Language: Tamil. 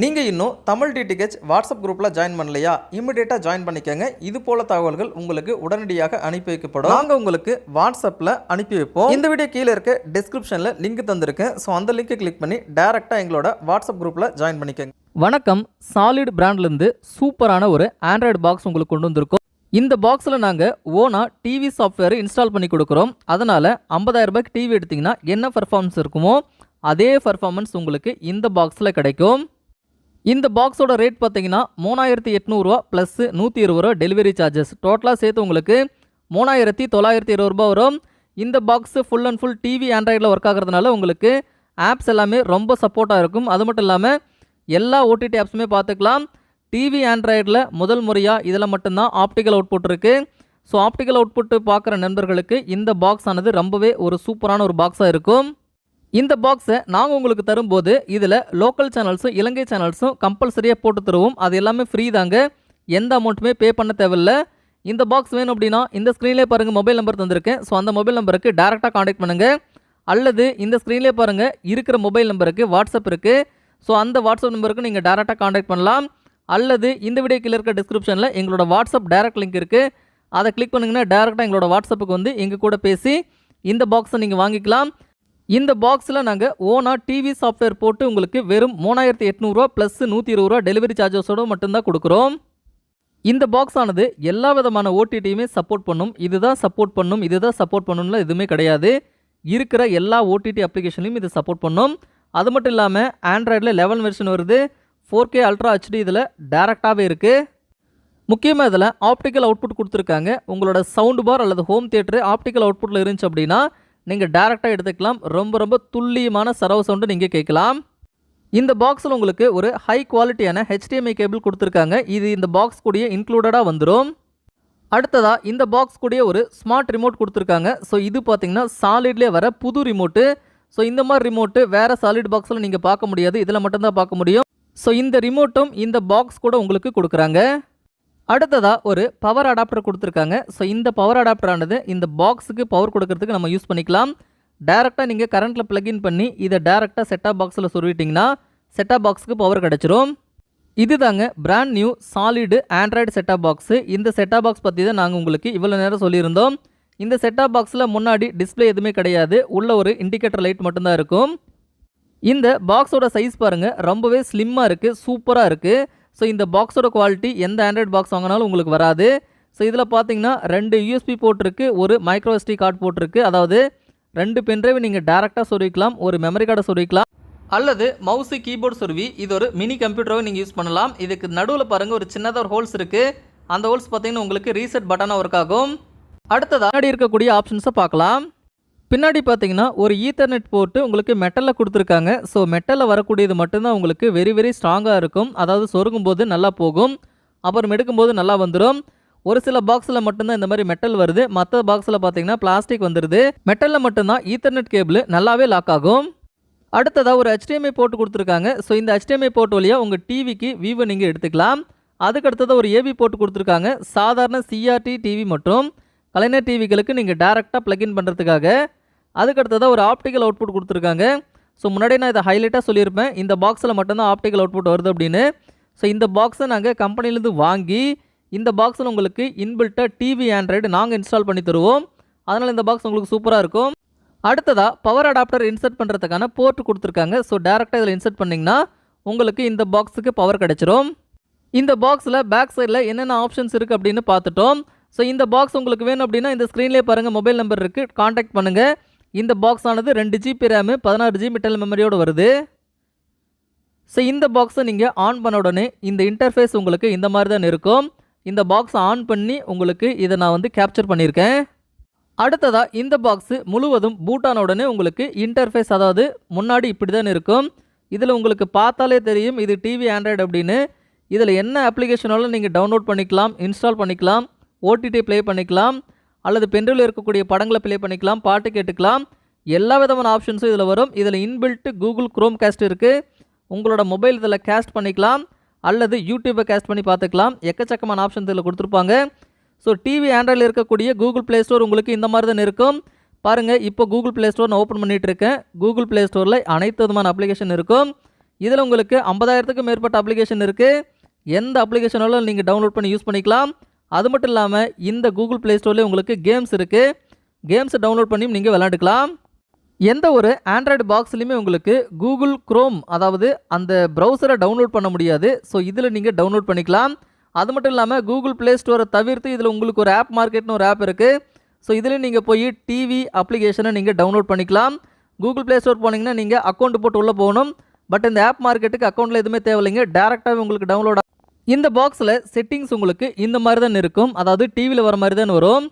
நீங்கள் இன்னும் தமிழ் டிடிஹெச் வாட்ஸ்அப் குரூப்பில் ஜாயின் பண்ணலையா? இமிடியேட்டாக ஜாயின் பண்ணிக்கோங்க. இது போல தகவல்கள் உங்களுக்கு உடனடியாக அனுப்பி வைக்கப்படும். நாங்கள் உங்களுக்கு வாட்ஸ்அப்பில் அனுப்பி வைப்போம். இந்த வீடியோ கீழே இருக்க டிஸ்கிரிப்ஷனில் லிங்க் தந்திருக்கேன் ஸோ அந்த லிங்கை கிளிக் பண்ணி டேரெக்டாக எங்களோட வாட்ஸ்அப் குரூப்பில் ஜாயின் பண்ணிக்கோங்க. வணக்கம். சாலிட் பிராண்ட்லேருந்து சூப்பரான ஒரு ஆண்ட்ராய்டு பாக்ஸ் உங்களுக்கு கொண்டு வந்திருக்கோம். இந்த பாக்ஸில் நாங்கள் ஓனாக டிவி சாஃப்ட்வேர் இன்ஸ்டால் பண்ணி கொடுக்குறோம். அதனால் 50000 ரூபாய்க்கு டிவி எடுத்திங்கன்னா என்ன பர்ஃபார்மன்ஸ் இருக்குமோ அதே பர்ஃபார்மன்ஸ் உங்களுக்கு இந்த பாக்ஸில் கிடைக்கும். இந்த பாக்ஸோட ரேட் பார்த்தீங்கன்னா மூணாயிரத்தி எட்நூறுரூவா ப்ளஸ்ஸு நூற்றி இருபது ரூபா டெலிவரி சார்ஜஸ் டோட்டலாக சேர்த்து உங்களுக்கு மூணாயிரத்தி தொள்ளாயிரத்தி இருபது ரூபா வரும். இந்த box full and full TV ஆண்ட்ராய்டில் work ஆகிறதுனால உங்களுக்கு ஆப்ஸ் எல்லாமே ரொம்ப சப்போர்ட்டாக இருக்கும். அது மட்டும் இல்லாமல் எல்லா ஓடிடி ஆப்ஸுமே பார்த்துக்கலாம். டிவி ஆண்ட்ராய்டில் முதல் முறையாக இதில் மட்டும்தான் ஆப்டிக்கல் அவுட்புட் இருக்குது ஸோ ஆப்டிக்கல் அவுட்புட்டு பார்க்குற நண்பர்களுக்கு இந்த பாக்ஸ் ஆனது ரொம்பவே ஒரு சூப்பரான ஒரு பாக்ஸாக இருக்கும். இந்த பாக்ஸை நாங்கள் உங்களுக்கு தரும்போது இதில் லோக்கல் சேனல்ஸும் இலங்கை சேனல்ஸும் கம்பல்சரியாக போட்டு தருவோம். அது எல்லாமே ஃப்ரீ தாங்க. எந்த அமௌண்ட்டுமே பே பண்ண தேவையில்ல. இந்த பாக்ஸ் வேணும் அப்படின்னா இந்த ஸ்க்ரீன்லேயே பாருங்கள் மொபைல் நம்பர் தந்திருக்கேன். ஸோ அந்த மொபைல் நம்பருக்கு டேரெக்டாக காண்டாக்ட் பண்ணுங்கள் அல்லது இந்த ஸ்க்ரீன்லேயே பாருங்கள் இருக்கிற மொபைல் நம்பருக்கு வாட்ஸ்அப் இருக்குது ஸோ அந்த வாட்ஸ்அப் நம்பருக்கு நீங்கள் டேரெக்டாக காண்டாக்ட் பண்ணலாம். அல்லது இந்த வீடியோ கீழே இருக்க டிஸ்கிரிப்ஷனில் எங்களோட வாட்ஸ்அப் டேரக்ட் லிங்க் இருக்குது அதை கிளிக் பண்ணிங்கன்னா டேரெக்டாக எங்களோட வாட்ஸ்அப்புக்கு வந்து எங்கள் கூட பேசி இந்த பாக்ஸை நீங்கள் வாங்கிக்கலாம். இந்த பாக்ஸில் நாங்கள் ஓனாக டிவி சாஃப்ட்வேர் போட்டு உங்களுக்கு வெறும் மூணாயிரத்தி எட்நூறுரூவா ப்ளஸ் நூற்றி இருபது ரூபா டெலிவரி சார்ஜஸோடு மட்டும்தான் கொடுக்குறோம். இந்த பாக்ஸ் ஆனது எல்லா விதமான ஓடிடியுமே சப்போர்ட் பண்ணும். இதுதான் சப்போர்ட் பண்ணும். இதுதான் சப்போர்ட் பண்ணும்ல எதுவுமே கிடையாது. இருக்கிற எல்லா ஓடிடி அப்ளிகேஷன்லையும் இது சப்போர்ட் பண்ணும். அது மட்டும் இல்லாமல் ஆண்ட்ராய்டில் லெவன் வெர்ஷன் வருது. ஃபோர் கே அல்ட்ரா ஹெச்டி இதில் டேரெக்டாகவே இருக்குது முக்கியமாக இதில் ஆப்டிக்கல் அவுட்புட் கொடுத்துருக்காங்க. உங்களோட சவுண்டு பார் அல்லது ஹோம் தியேட்டர் ஆப்டிக்கல் அவுட்புட்டில் இருந்துச்சு அப்படின்னா நீங்கள் டேரெக்டாக எடுத்துக்கலாம். ரொம்ப ரொம்ப துல்லியமான சரவ சவுண்டு நீங்கள் கேட்கலாம். இந்த பாக்ஸில் உங்களுக்கு ஒரு ஹை குவாலிட்டியான ஹெச்டிஎம்ஐ கேபிள் கொடுத்துருக்காங்க. இது இந்த பாக்ஸ் கூடிய இன்க்ளூடடாக வந்துடும் அடுத்ததாக இந்த பாக்ஸ் கூடயே ஒரு ஸ்மார்ட் ரிமோட் கொடுத்துருக்காங்க. ஸோ இது பார்த்தீங்கன்னா சாலிட்லேயே வர புது ரிமோட்டு ஸோ இந்த மாதிரி ரிமோட்டு வேறு சாலிட் பாக்ஸில் நீங்கள் பார்க்க முடியாது. இதில் மட்டும்தான் பார்க்க முடியும். ஸோ இந்த ரிமோட்டும் இந்த பாக்ஸ் கூட உங்களுக்கு கொடுக்குறாங்க. அடுத்ததாக ஒரு பவர் அடாப்டர் கொடுத்துருக்காங்க. ஸோ இந்த பவர் அடாப்டரானது இந்த பாக்ஸுக்கு பவர் கொடுக்கறதுக்கு நம்ம யூஸ் பண்ணிக்கலாம். டேரெக்டாக நீங்கள் கரண்ட்டில் ப்ளக்இன் பண்ணி இதை டேரெக்டாக செட்டாப் பாக்ஸில் சொருவிட்டிங்கன்னா செட்டாப் பாக்ஸுக்கு பவர் கிடச்சிரும். இது தாங்க brand new solid android set top box இந்த செட்டாப் பாக்ஸ் பற்றி தான் நாங்கள் உங்களுக்கு இவ்வளோ நேரம் சொல்லியிருந்தோம். இந்த செட்டாப் பாக்ஸில் முன்னாடி டிஸ்பிளே எதுவுமே கிடையாது. உள்ள ஒரு இண்டிகேட்டர் லைட் மட்டும்தான் இருக்கும். இந்த பாக்ஸோட சைஸ் பாருங்கள் ரொம்பவே ஸ்லிம்மாக இருக்குது சூப்பராக இருக்குது ஸோ இந்த பாக்ஸோட குவாலிட்டி எந்த ஆண்ட்ராய்டு பாக்ஸ் வாங்கினாலும் உங்களுக்கு வராது. ஸோ இதில் பார்த்தீங்கன்னா ரெண்டு யூஎஸ்பி போட்டிருக்கு ஒரு மைக்ரோஎஸ்டி கார்டு போட்டிருக்கு அதாவது ரெண்டு பென்ட்ரைவ் நீங்கள் டேரெக்டாக சொருவிக்கலாம் ஒரு மெமரி கார்டை சொருவிக்கலாம் அல்லது மவுஸு கீபோர்டு சொருவி இது ஒரு மினி கம்ப்யூட்டராகவே நீங்கள் யூஸ் பண்ணலாம். இதுக்கு நடுவில் பாருங்கள் ஒரு சின்னதாக ஒரு ஹோல்ஸ் இருக்குது அந்த ஹோல்ஸ் பார்த்தீங்கன்னா உங்களுக்கு ரீசெட் பட்டனாக ஒர்க் ஆகும். அடுத்ததாக இருக்கக்கூடிய ஆப்ஷன்ஸை பார்க்கலாம். பின்னாடி பார்த்தீங்கன்னா ஒரு ஈத்தர்நெட் போட்டு உங்களுக்கு மெட்டலில் கொடுத்துருக்காங்க. ஸோ மெட்டலில் வரக்கூடியது மட்டும்தான் உங்களுக்கு வெரி வெரி ஸ்ட்ராங்காக இருக்கும். அதாவது சொருகும் போது நல்லா போகும். அப்புறம் எடுக்கும்போது நல்லா வந்துடும் ஒரு சில பாக்ஸில் மட்டும்தான் இந்த மாதிரி மெட்டல் வருது. மற்ற பாக்ஸில் பார்த்தீங்கன்னா பிளாஸ்டிக் வந்துடுது மெட்டலில் மட்டும்தான் ஈத்தர்நெட் கேபிள் நல்லாவே லாக் ஆகும். அடுத்ததாக ஒரு ஹெச்டிஎம்ஐ போட்டு கொடுத்துருக்காங்க. ஸோ இந்த ஹெச்டிஎம்ஐ போட்டு வழியாக உங்கள் டிவிக்கு வீவோ நீங்கள் எடுத்துக்கலாம். அதுக்கு அடுத்ததாக ஒரு ஏபி போட்டு கொடுத்துருக்காங்க. சாதாரண சிஆர்டி டிவி மற்றும் கலைஞர் டிவிகளுக்கு நீங்கள் டேரெக்டாக ப்ளக்இன் பண்ணுறதுக்காக அதுக்கு அடுத்ததாக ஒரு ஆப்டிக்கல் அவுட்புட் கொடுத்துருக்காங்க. ஸோ முன்னாடி நான் இதை ஹைலைட்டாக சொல்லியிருப்பேன். இந்த பாக்ஸில் மட்டும்தான் ஆப்டிக்கல் அவுட்புட் வருது அப்படின்னு. ஸோ இந்த பாக்ஸை நாங்கள் கம்பெனிலேருந்து வாங்கி இந்த பாக்ஸில் உங்களுக்கு இன்பில்ட்டாக டிவி ஆண்ட்ராய்டு நாங்கள் இன்ஸ்டால் பண்ணி தருவோம். அதனால் இந்த பாக்ஸ் உங்களுக்கு சூப்பராக இருக்கும். அடுத்ததாக பவர் அடாப்டர் இன்சர்ட் பண்ணுறதுக்கான போர்ட் கொடுத்துருக்காங்க. ஸோ டேரெக்டாக இதில் இன்சர்ட் பண்ணிங்கன்னா உங்களுக்கு இந்த பாக்ஸுக்கு பவர் கிடச்சிரும். இந்த பாக்ஸில் பேக் சைடில் என்னென்ன ஆப்ஷன்ஸ் இருக்குது அப்படின்னு பார்த்துட்டோம். ஸோ இந்த பாக்ஸ் உங்களுக்கு வேணும் அப்படின்னா இந்த ஸ்க்ரீன்லேயே பாருங்கள் மொபைல் நம்பர் இருக்குது காண்டாக்ட் பண்ணுங்கள் இந்த பாக்ஸ் ஆனது ரெண்டு ஜிபி ரேமு பதினாறு ஜிபி டெல் மெமரியோடு வருது. ஸோ இந்த பாக்ஸை நீங்கள் ஆன் பண்ண உடனே இந்த இன்டர்ஃபேஸ் உங்களுக்கு இந்த மாதிரி தான் இருக்கும். இந்த பாக்ஸை ஆன் பண்ணி உங்களுக்கு இதை நான் வந்து கேப்சர் பண்ணியிருக்கேன். அடுத்ததாக இந்த பாக்ஸு முழுவதும் பூட்டான உடனே உங்களுக்கு இன்டர்ஃபேஸ் அதாவது முன்னாடி இப்படி தான் இருக்கும். இதில் உங்களுக்கு பார்த்தாலே தெரியும் இது டிவி ஆண்ட்ராய்டு அப்படின்னு. இதில் என்ன அப்ளிகேஷனாலும் நீங்கள் டவுன்லோட் பண்ணிக்கலாம் இன்ஸ்டால் பண்ணிக்கலாம் ஓடிடி ப்ளே பண்ணிக்கலாம். அல்லது பென்ட்ரைவில் இருக்கக்கூடிய படங்களை ப்ளே பண்ணிக்கலாம் பாட்டு கேட்டுக்கலாம். எல்லா விதமான ஆப்ஷன்ஸும் இதில் வரும். இதில் இன்பில்ட்டு கூகுள் குரோம் கேஸ்ட் இருக்குது உங்களோட மொபைல் இதில் கேஸ்ட் பண்ணிக்கலாம். அல்லது யூடியூப்பை கேஸ்ட் பண்ணி பார்த்துக்கலாம். எக்கச்சக்கமான ஆப்ஷன் இதில் கொடுத்துருப்பாங்க. ஸோ டிவி ஆண்ட்ராய்டில் இருக்கக்கூடிய கூகுள் ப்ளே ஸ்டோர் உங்களுக்கு இந்த மாதிரி தான் இருக்கும். பாருங்கள் இப்போ கூகுள் ப்ளே ஸ்டோர் நான் ஓப்பன் பண்ணிகிட்ருக்கேன் கூகுள் ப்ளே ஸ்டோரில் அனைத்து விதமான அப்ளிகேஷன் இருக்கும். இதில் உங்களுக்கு ஐம்பதாயிரத்துக்கும் மேற்பட்ட அப்ளிகேஷன் இருக்குது எந்த அப்ளிகேஷனாலும் நீங்கள் டவுன்லோட் பண்ணி யூஸ் பண்ணிக்கலாம். அது மட்டும் இல்லாமல் இந்த கூகுள் ப்ளே ஸ்டோர்லேயே உங்களுக்கு கேம்ஸ் இருக்குது கேம்ஸை டவுன்லோட் பண்ணியும் நீங்கள் விளாண்டுக்கலாம் எந்த ஒரு ஆண்ட்ராய்டு பாக்ஸ்லையுமே உங்களுக்கு கூகுள் குரோம் அதாவது அந்த ப்ரௌசரை டவுன்லோட் பண்ண முடியாது. ஸோ இதில் நீங்கள் டவுன்லோட் பண்ணிக்கலாம். அது மட்டும் இல்லாமல் கூகுள் ப்ளே ஸ்டோரை தவிர்த்து இதில் உங்களுக்கு ஒரு ஆப் மார்க்கெட்னு ஒரு ஆப் இருக்குது ஸோ இதில் நீங்கள் போய் டிவி அப்ளிகேஷனை நீங்கள் டவுன்லோட் பண்ணிக்கலாம். கூகுள் ப்ளே ஸ்டோர் போனீங்கன்னா நீங்கள் அக்கௌண்ட் போட்டு உள்ளே போகணும். பட் இந்த ஆப் மார்க்கெட்டுக்கு அக்கௌண்ட்டில் எதுவுமே தேவையில்லைங்க. டேரெக்டாகவே உங்களுக்கு டவுன்லோட் இந்த பாக்ஸில் செட்டிங்ஸ் உங்களுக்கு இந்த மாதிரி தான் இருக்கும். அதாவது டிவியில் வர மாதிரி தான் வரும்.